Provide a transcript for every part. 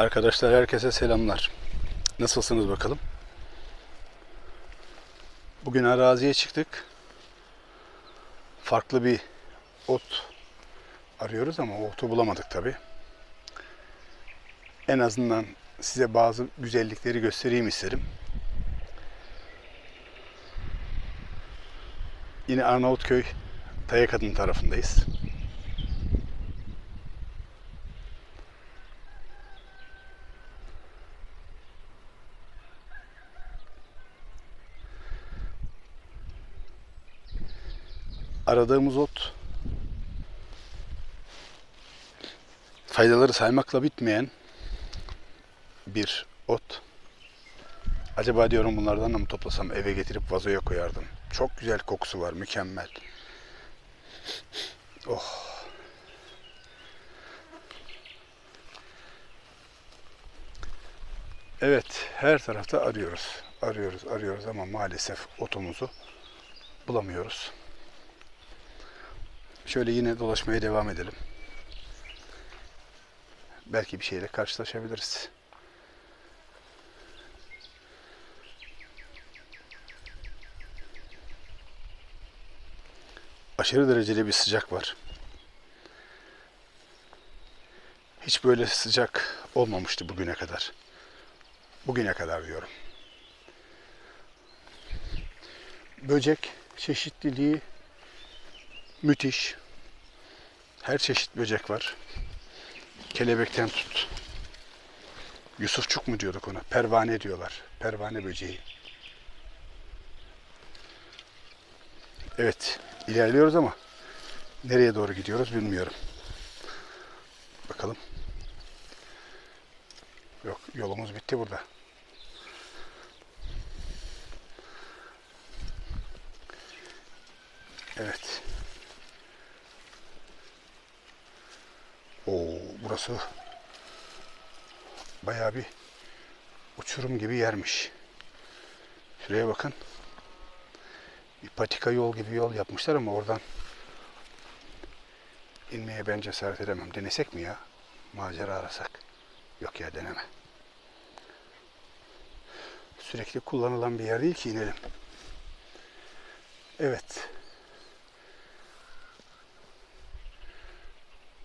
Arkadaşlar herkese selamlar. Nasılsınız bakalım? Bugün araziye çıktık. Farklı bir ot arıyoruz ama o otu bulamadık tabi. En azından size bazı güzellikleri göstereyim isterim. Yine Arnavutköy Tayakadın tarafındayız. Aradığımız ot faydaları saymakla bitmeyen bir ot. Acaba diyorum bunlardan da mı toplasam eve getirip vazoya koyardım. Çok güzel kokusu var, mükemmel. Oh. Evet, her tarafta arıyoruz. Arıyoruz, arıyoruz ama maalesef otumuzu bulamıyoruz. Şöyle yine dolaşmaya devam edelim. Belki bir şeyle karşılaşabiliriz. Aşırı dereceli bir sıcak var. Hiç böyle sıcak olmamıştı bugüne kadar. Bugüne kadar diyorum. Böcek çeşitliliği müthiş. Her çeşit böcek var. Kelebekten tut. Yusufçuk mu diyorduk ona? Pervane diyorlar. Pervane böceği. Evet, ilerliyoruz ama nereye doğru gidiyoruz bilmiyorum. Bakalım. Yok, yolumuz bitti burada. Evet. Oo, burası bayağı bir uçurum gibi yermiş. Şuraya bakın. Bir patika yol gibi yol yapmışlar ama oradan inmeye ben cesaret edemem. Denesek mi ya? Macera arasak. Yok ya deneme. Sürekli kullanılan bir yer değil ki inelim. Evet.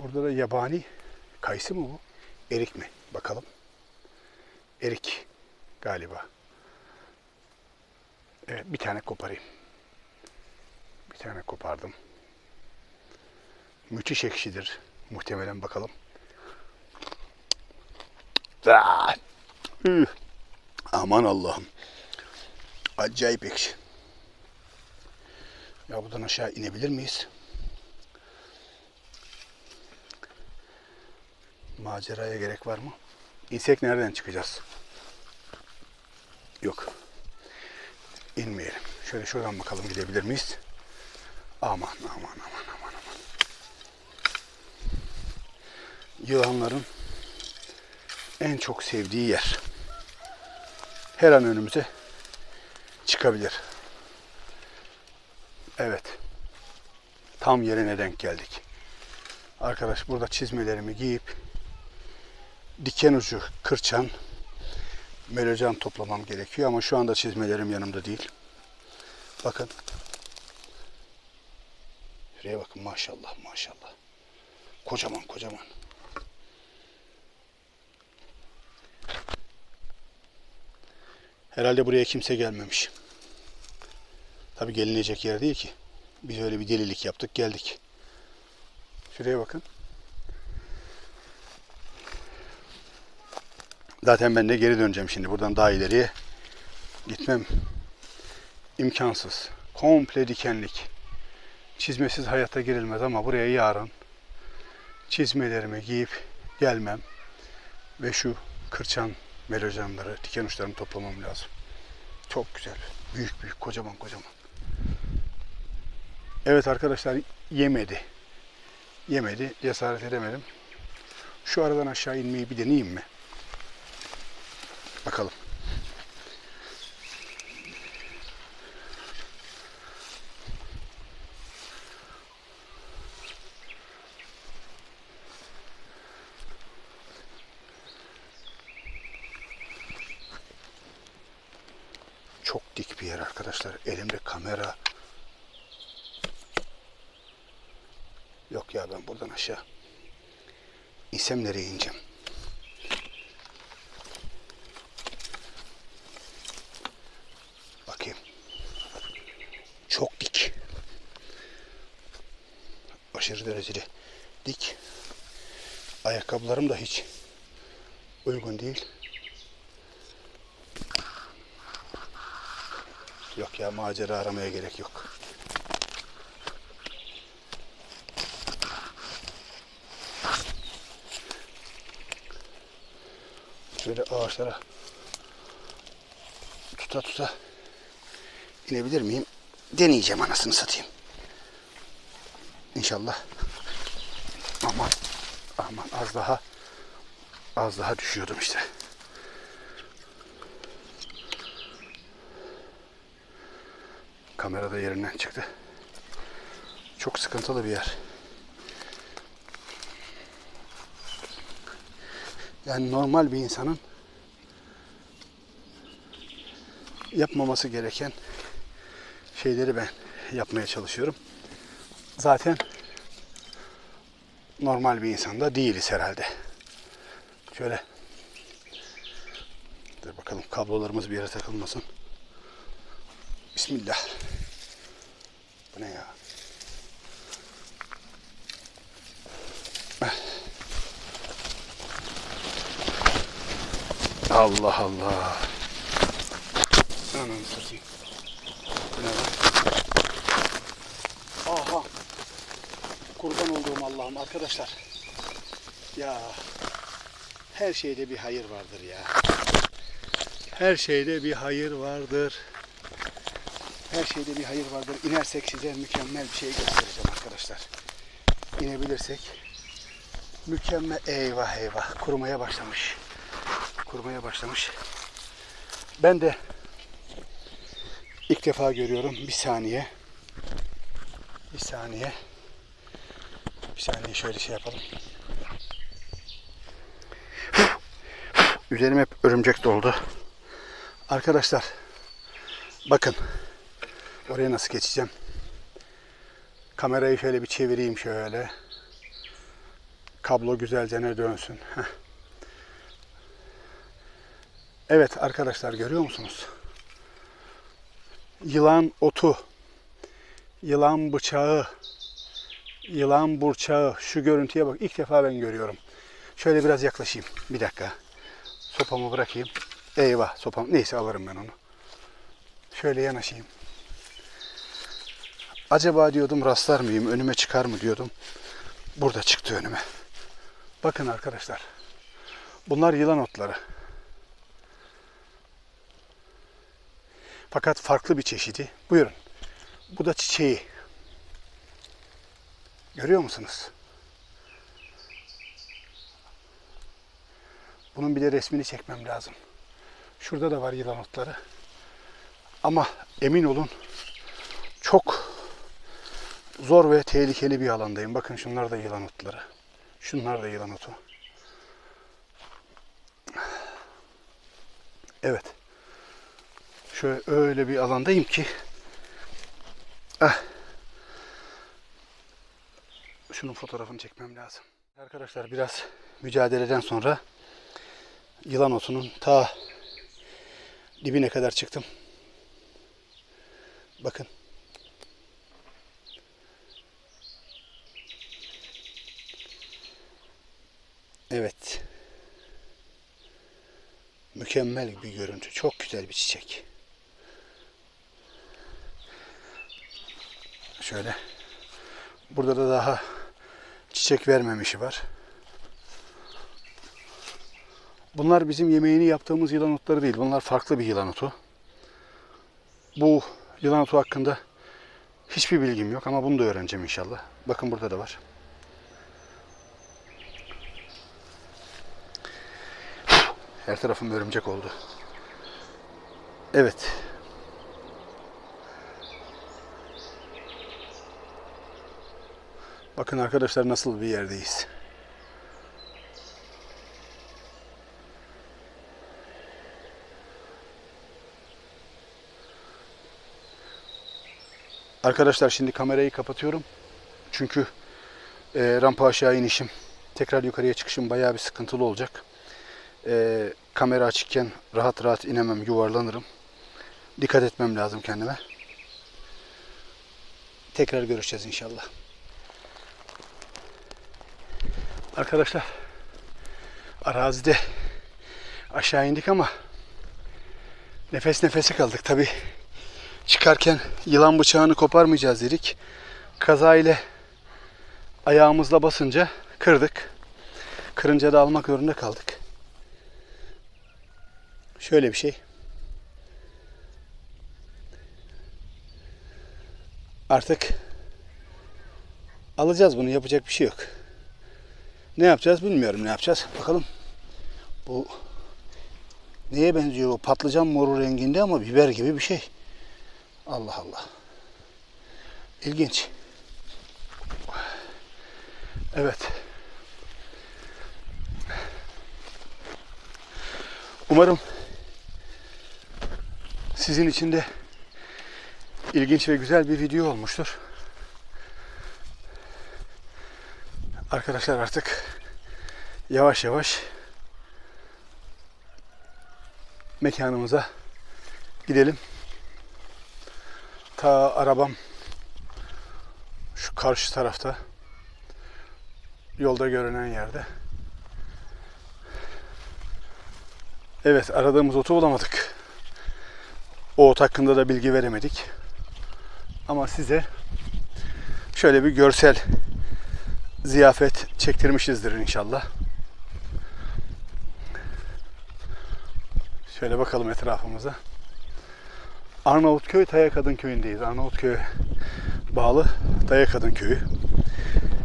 Burada da yabani kayısı mı bu? Erik mi? Bakalım. Erik galiba. Evet bir tane koparayım. Bir tane kopardım. Müthiş ekşidir. Muhtemelen bakalım. Ah! Aman Allah'ım. Acayip ekşi. Ya buradan aşağı inebilir miyiz? Maceraya gerek var mı? İnsek nereden çıkacağız? Yok. İnmeyelim. Şöyle şuradan bakalım gidebilir miyiz? Aman aman aman aman aman. Yılanların en çok sevdiği yer. Her an önümüze çıkabilir. Evet. Tam yerine denk geldik. Arkadaş burada çizmelerimi giyip diken ucu kırçan melocan toplamam gerekiyor ama şu anda çizmelerim yanımda değil. Bakın. Şuraya bakın maşallah maşallah. Kocaman kocaman. Herhalde buraya kimse gelmemiş. Tabi gelinecek yer değil ki. Biz öyle bir delilik yaptık geldik. Şuraya bakın. Zaten ben de geri döneceğim şimdi. Buradan daha ileriye gitmem imkansız. Komple dikenlik. Çizmesiz hayata girilmez ama buraya yarın çizmelerimi giyip gelmem ve şu kırçan melojanları, diken uçlarını toplamam lazım. Çok güzel. Büyük büyük, kocaman kocaman. Evet arkadaşlar yemedi. Yemedi. Cesaret edemedim. Şu aradan aşağı inmeyi bir deneyeyim mi? Bakalım. Çok dik bir yer arkadaşlar. Elimde kamera. Yok ya ben buradan aşağı. İsem nereye ineceğim? Çok dik. Aşırı derecede dik. Ayakkabılarım da hiç uygun değil. Yok ya macera aramaya gerek yok. Şöyle ağaçlara tuta tuta inebilir miyim? Deneyeceğim anasını satayım. İnşallah. Aman aman az daha az daha düşüyordum işte. Kamera da yerinden çıktı. Çok sıkıntılı bir yer. Yani normal bir insanın yapmaması gereken şeyleri ben yapmaya çalışıyorum. Zaten normal bir insanda değiliz herhalde. Şöyle Dur bakalım kablolarımız bir yere takılmasın. Bismillah. Bu ne ya? Allah Allah. Ananı satayım. Bu ne lan? Aha. Kurban olduğum Allah'ım arkadaşlar. Ya her şeyde bir hayır vardır ya. Her şeyde bir hayır vardır. Her şeyde bir hayır vardır. İnersek size mükemmel bir şey göstereceğim arkadaşlar. İnebilirsek mükemmel eyvah eyvah kurumaya başlamış. Kurumaya başlamış. Ben de ilk defa görüyorum. Bir saniye. Bir saniye. Saniye şöyle şey yapalım. Üzerim hep örümcek doldu. Arkadaşlar bakın oraya nasıl geçeceğim. Kamerayı şöyle bir çevireyim şöyle. Kablo güzelce ne dönsün. Heh. Evet arkadaşlar görüyor musunuz? Yılan otu, yılan bıçağı, yılan burçağı. Şu görüntüye bak. İlk defa ben görüyorum. Şöyle biraz yaklaşayım. Bir dakika. Sopamı bırakayım. Eyvah sopam. Neyse alırım ben onu. Şöyle yanaşayım. Acaba diyordum rastlar mıyım? Önüme çıkar mı diyordum. Burada çıktı önüme. Bakın arkadaşlar. Bunlar yılan otları. Fakat farklı bir çeşidi. Buyurun. Bu da çiçeği. Görüyor musunuz? Bunun bir de resmini çekmem lazım. Şurada da var yılan otları. Ama emin olun çok zor ve tehlikeli bir alandayım. Bakın şunlar da yılan otları. Şunlar da yılan otu. Evet. Şöyle öyle bir alandayım ki ah, şunun fotoğrafını çekmem lazım. Arkadaşlar biraz mücadeleden sonra yılan otunun ta dibine kadar çıktım. Bakın. Evet. Mükemmel bir görüntü. Çok güzel bir çiçek. Şöyle. Burada da daha çiçek vermemişi var. Bunlar bizim yemeğini yaptığımız yılan otları değil. Bunlar farklı bir yılan otu. Bu yılan otu hakkında hiçbir bilgim yok ama bunu da öğreneceğim inşallah. Bakın burada da var. Her tarafım örümcek oldu. Evet. Bakın arkadaşlar nasıl bir yerdeyiz. Arkadaşlar şimdi kamerayı kapatıyorum. Çünkü e, rampa aşağı inişim, tekrar yukarıya çıkışım bayağı bir sıkıntılı olacak. E, kamera açıkken rahat rahat inemem, yuvarlanırım. Dikkat etmem lazım kendime. Tekrar görüşeceğiz inşallah. Arkadaşlar arazide aşağı indik ama nefes nefese kaldık. Tabi çıkarken yılan bıçağını koparmayacağız dedik. Kaza ile ayağımızla basınca kırdık. Kırınca da almak zorunda kaldık. Şöyle bir şey. Artık alacağız bunu yapacak bir şey yok. Ne yapacağız bilmiyorum ne yapacağız. Bakalım. Bu neye benziyor? O patlıcan moru renginde ama biber gibi bir şey. Allah Allah. İlginç. Evet. Umarım sizin için de ilginç ve güzel bir video olmuştur. Arkadaşlar artık yavaş yavaş mekanımıza gidelim. Ta arabam şu karşı tarafta yolda görünen yerde. Evet aradığımız otu bulamadık. O ot hakkında da bilgi veremedik. Ama size şöyle bir görsel ziyafet çektirmişizdir inşallah. Şöyle bakalım etrafımıza. Arnavutköy Tayakadın köyündeyiz. Arnavutköy bağlı Tayakadın köyü.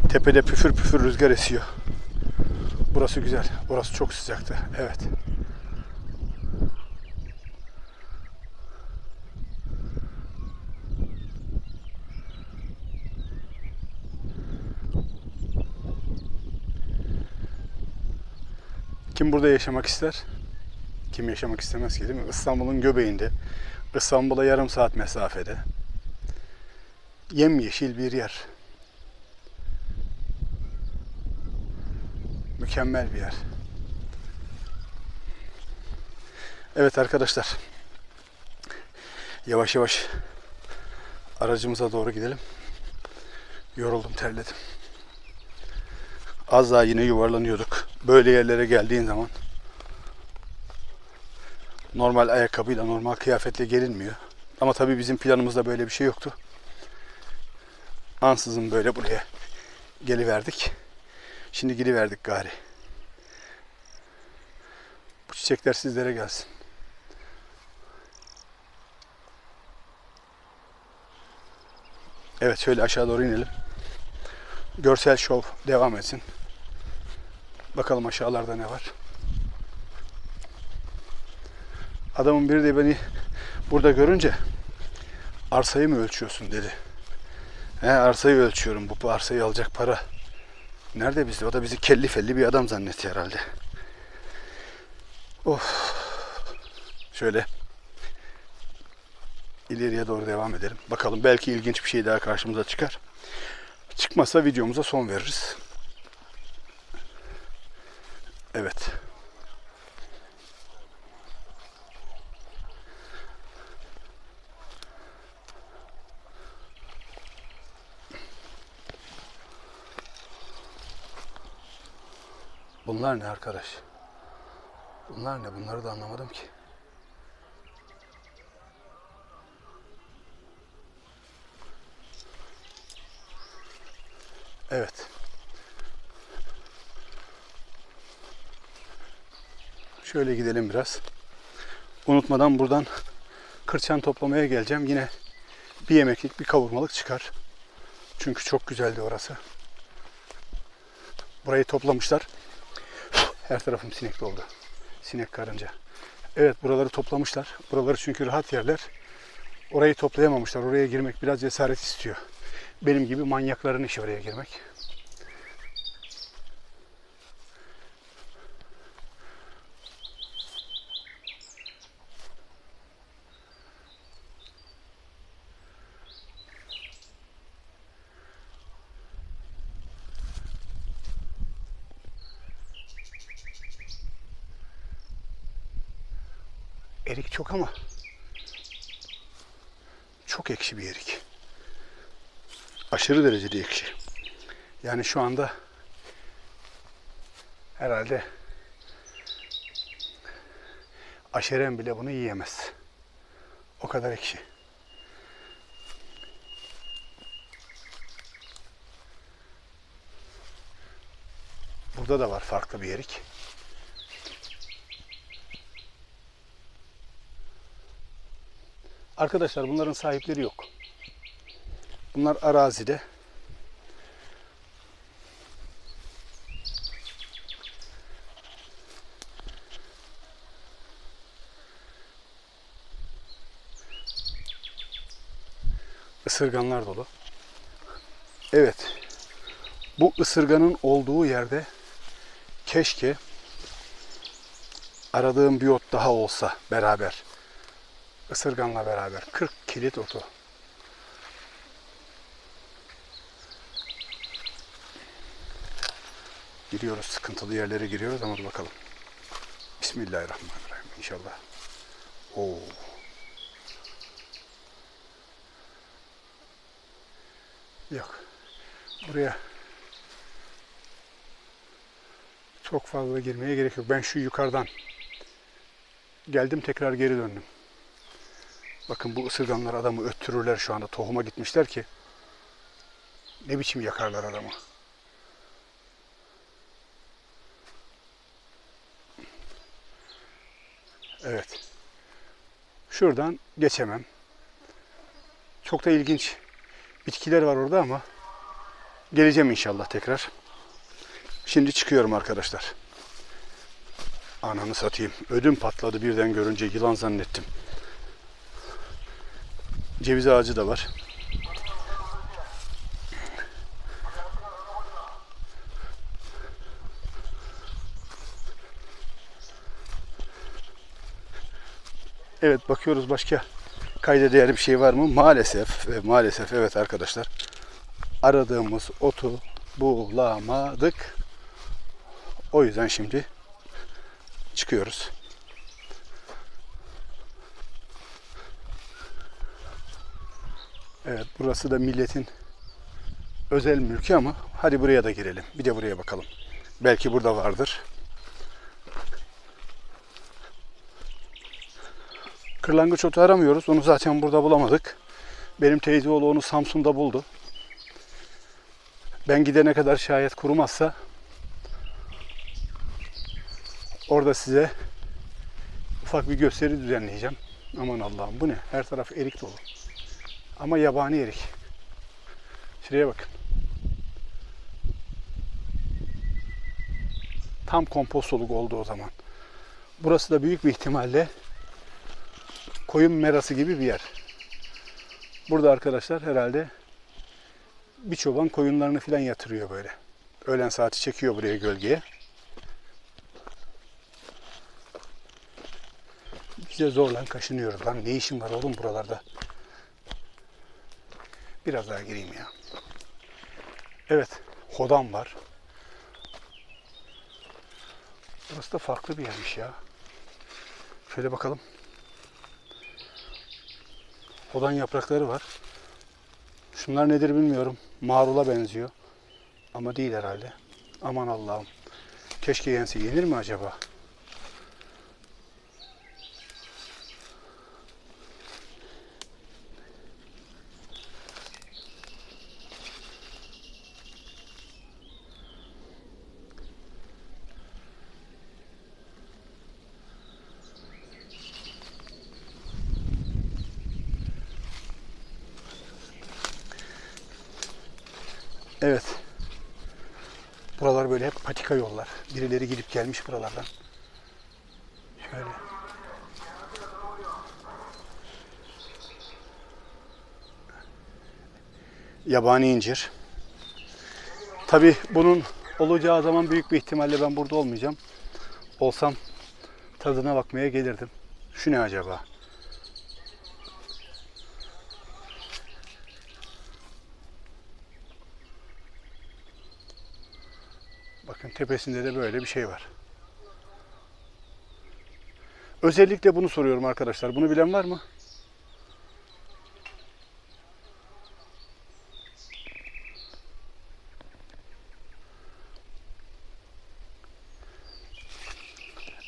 Tepede püfür püfür rüzgar esiyor. Burası güzel. Burası çok sıcaktı. Evet. Kim burada yaşamak ister? Kim yaşamak istemez ki değil mi? İstanbul'un göbeğinde, İstanbul'a yarım saat mesafede. Yemyeşil bir yer. Mükemmel bir yer. Evet arkadaşlar. Yavaş yavaş aracımıza doğru gidelim. Yoruldum, terledim. Az daha yine yuvarlanıyorduk. Böyle yerlere geldiğin zaman normal ayakkabıyla, normal kıyafetle gelinmiyor. Ama tabii bizim planımızda böyle bir şey yoktu. Ansızın böyle buraya geliverdik. Şimdi gidiverdik gari. Bu çiçekler sizlere gelsin. Evet şöyle aşağı doğru inelim. Görsel şov devam etsin. Bakalım aşağılarda ne var. Adamın biri de beni burada görünce arsayı mı ölçüyorsun dedi. He arsayı ölçüyorum. Bu arsayı alacak para. Nerede bizde? O da bizi kelli felli bir adam zannetti herhalde. Of. Şöyle ileriye doğru devam edelim. Bakalım belki ilginç bir şey daha karşımıza çıkar. Çıkmazsa videomuza son veririz. Evet. Bunlar ne arkadaş? Bunlar ne? Bunları da anlamadım ki. Evet. Şöyle gidelim biraz. Unutmadan buradan kırçan toplamaya geleceğim. Yine bir yemeklik bir kavurmalık çıkar. Çünkü çok güzeldi orası. Burayı toplamışlar. Her tarafım sinek doldu. Sinek karınca. Evet buraları toplamışlar. Buraları çünkü rahat yerler. Orayı toplayamamışlar. Oraya girmek biraz cesaret istiyor. Benim gibi manyakların işi oraya girmek. Erik çok ama çok ekşi bir erik. Aşırı derecede ekşi. Yani şu anda herhalde aşeren bile bunu yiyemez. O kadar ekşi. Burada da var farklı bir erik. Arkadaşlar bunların sahipleri yok. Bunlar arazide. Isırganlar dolu. Evet. Bu ısırganın olduğu yerde keşke aradığım bir ot daha olsa beraber. Isırganla beraber 40 kilit otu. Giriyoruz, sıkıntılı yerlere giriyoruz ama bakalım. Bismillahirrahmanirrahim inşallah. Oo. Yok. Buraya çok fazla girmeye gerek yok. Ben şu yukarıdan geldim tekrar geri döndüm. Bakın bu ısırganlar adamı öttürürler şu anda. Tohuma gitmişler ki. Ne biçim yakarlar adamı. Evet. Şuradan geçemem. Çok da ilginç bitkiler var orada ama geleceğim inşallah tekrar. Şimdi çıkıyorum arkadaşlar. Ananı satayım. Ödüm patladı birden görünce yılan zannettim. Ceviz ağacı da var. Evet bakıyoruz başka kayda değer bir şey var mı? Maalesef, maalesef evet arkadaşlar. Aradığımız otu bulamadık. O yüzden şimdi çıkıyoruz. Evet burası da milletin özel mülkü ama hadi buraya da girelim. Bir de buraya bakalım. Belki burada vardır. Kırlangıç otu aramıyoruz. Onu zaten burada bulamadık. Benim teyze oğlu onu Samsun'da buldu. Ben gidene kadar şayet kurumazsa orada size ufak bir gösteri düzenleyeceğim. Aman Allah'ım bu ne? Her taraf erik dolu. Ama yabani erik. Şuraya bakın. Tam kompostoluk oldu o zaman. Burası da büyük bir ihtimalle koyun merası gibi bir yer. Burada arkadaşlar herhalde bir çoban koyunlarını filan yatırıyor böyle. Öğlen saati çekiyor buraya gölgeye. Bize zorla kaşınıyoruz lan. Ne işin var oğlum buralarda? Biraz daha gireyim ya. Evet, hodam var. Burası da farklı bir yermiş ya. Şöyle bakalım. Hodan yaprakları var. Şunlar nedir bilmiyorum. Marula benziyor. Ama değil herhalde. Aman Allah'ım. Keşke yense. Yenir mi acaba? Evet. Böyle hep patika yollar. Birileri gidip gelmiş buralardan. Şöyle. Yabani incir. Tabi bunun olacağı zaman büyük bir ihtimalle ben burada olmayacağım. Olsam tadına bakmaya gelirdim. Şu ne acaba? Bakın tepesinde de böyle bir şey var. Özellikle bunu soruyorum arkadaşlar. Bunu bilen var mı?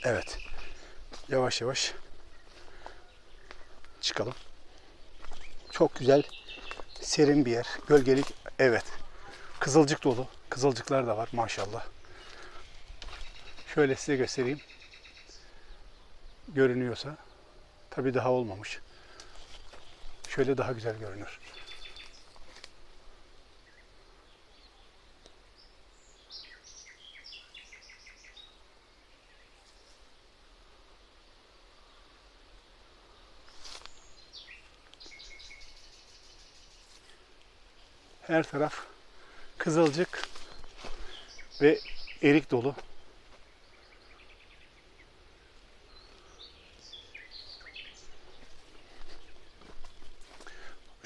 Evet. Yavaş yavaş çıkalım. Çok güzel serin bir yer. Gölgelik. Evet. Kızılcık dolu. Kızılcıklar da var maşallah. Şöyle size göstereyim. Görünüyorsa. Tabii daha olmamış. Şöyle daha güzel görünür. Her taraf kızılcık ve erik dolu.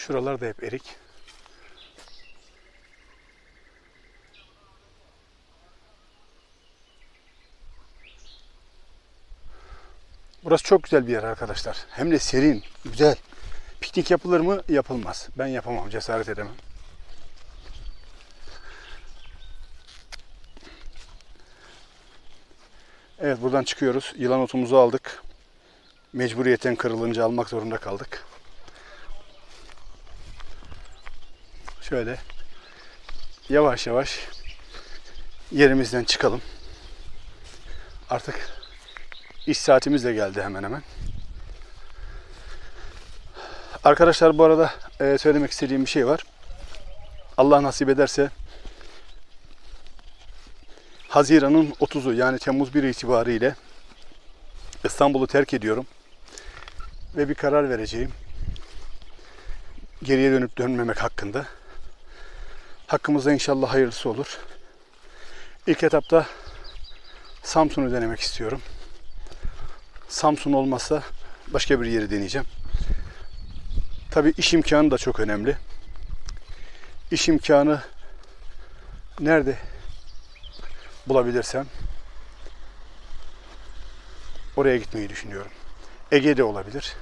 Şuralar da hep erik. Burası çok güzel bir yer arkadaşlar. Hem de serin, güzel. Piknik yapılır mı? Yapılmaz. Ben yapamam, cesaret edemem. Evet buradan çıkıyoruz. Yılan otumuzu aldık. Mecburiyetten kırılınca almak zorunda kaldık. Şöyle yavaş yavaş yerimizden çıkalım. Artık iş saatimiz de geldi hemen hemen. Arkadaşlar bu arada e, söylemek istediğim bir şey var. Allah nasip ederse Haziran'ın 30'u yani Temmuz 1 itibariyle İstanbul'u terk ediyorum. Ve bir karar vereceğim. Geriye dönüp dönmemek hakkında. Hakkımızda inşallah hayırlısı olur. İlk etapta Samsun'u denemek istiyorum. Samsun olmazsa başka bir yeri deneyeceğim. Tabii iş imkanı da çok önemli. İş imkanı nerede bulabilirsem oraya gitmeyi düşünüyorum. Ege'de olabilir.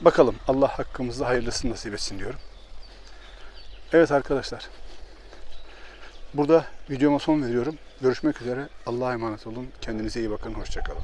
Bakalım Allah hakkımızda hayırlısını nasip etsin diyorum. Evet arkadaşlar. Burada videoma son veriyorum. Görüşmek üzere. Allah'a emanet olun. Kendinize iyi bakın. Hoşçakalın.